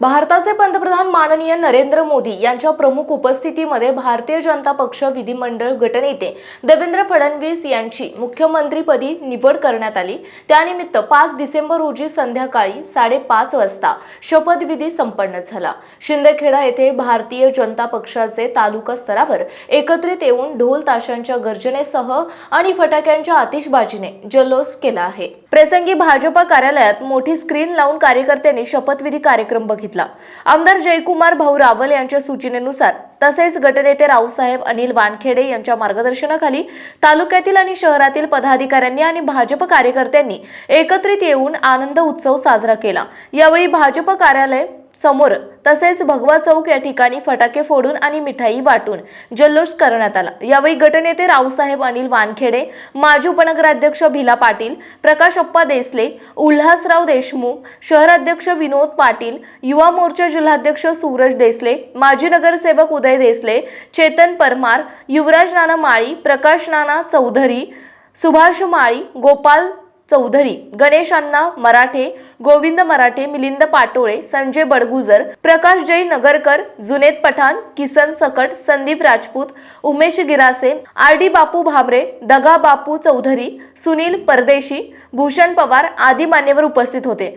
भारताचे पंतप्रधान माननीय नरेंद्र मोदी यांच्या प्रमुख उपस्थितीमध्ये भारतीय जनता पक्ष विधिमंडळ गटनेते देवेंद्र फडणवीस यांची मुख्यमंत्रीपदी निवड करण्यात आली. त्यानिमित्त पाच डिसेंबर रोजी संध्याकाळी साडेपाच वाजता शपथविधी संपन्न झाला. शिंदखेडा येथे भारतीय जनता पक्षाचे तालुका स्तरावर एकत्रित येऊन ढोल ताशांच्या गर्जनेसह आणि फटाक्यांच्या आतिषबाजीने जल्लोष केला आहे. प्रसंगी भाजपा कार्यालयात मोठी स्क्रीन लावून कार्यकर्त्यांनी शपथविधी कार्यक्रम बघितला. आमदार जयकुमार भाऊ रावल यांच्या सूचनेनुसार तसेच गटनेते रावसाहेब अनिल वानखेडे यांच्या मार्गदर्शनाखाली तालुक्यातील आणि शहरातील पदाधिकाऱ्यांनी आणि भाजप कार्यकर्त्यांनी एकत्रित येऊन आनंद उत्सव साजरा केला. यावेळी भाजप कार्यालय समोर. तसेच भगवा चौक या ठिकाणी फटाके फोडून आणि मिठाई वाटून जल्लोष करण्यात आला. यावेळी गटनेते रावसाहेब अनिल वानखेडे माजी उपनगराध्यक्ष भिला पाटील प्रकाश अप्पा देसले उल्हासराव देशमुख शहराध्यक्ष विनोद पाटील युवा मोर्चा जिल्हाध्यक्ष सूरज देसले माजी नगरसेवक उदय देसले चेतन परमार युवराज नाना माळी प्रकाश नाना चौधरी सुभाष माळी गोपाल चौधरी गणेश अण्णा मराठे गोविंद मराठे मिलिंद पाटोळे संजय बडगुजर प्रकाश जय नगरकर जुनेद पठाण किसन सकट संदीप राजपूत उमेश गिरासे आर डी बापू भाबरे दगा बापू चौधरी सुनील परदेशी भूषण पवार आदी मान्यवर उपस्थित होते.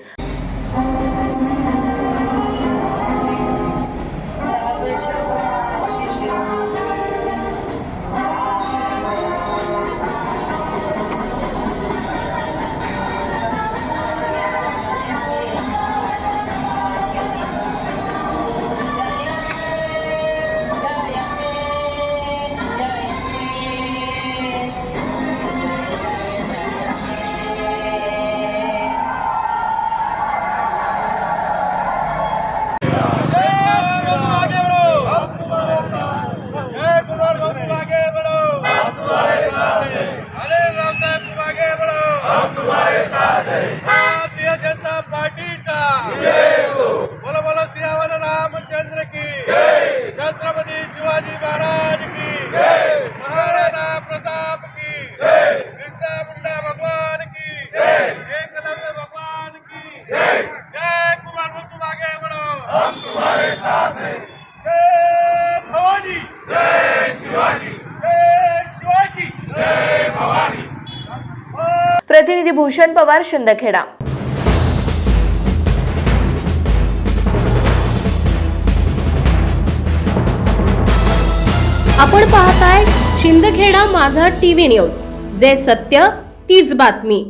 आगे बढ़ो हम तुम्हारे साथ हैं. भारतीय जनता पार्टीचा. प्रतिनिधी भूषण पवार शिंदखेडा. आपण पाहताय शिंदखेडा माझा टीव्ही न्यूज. जे सत्य तीच बातमी.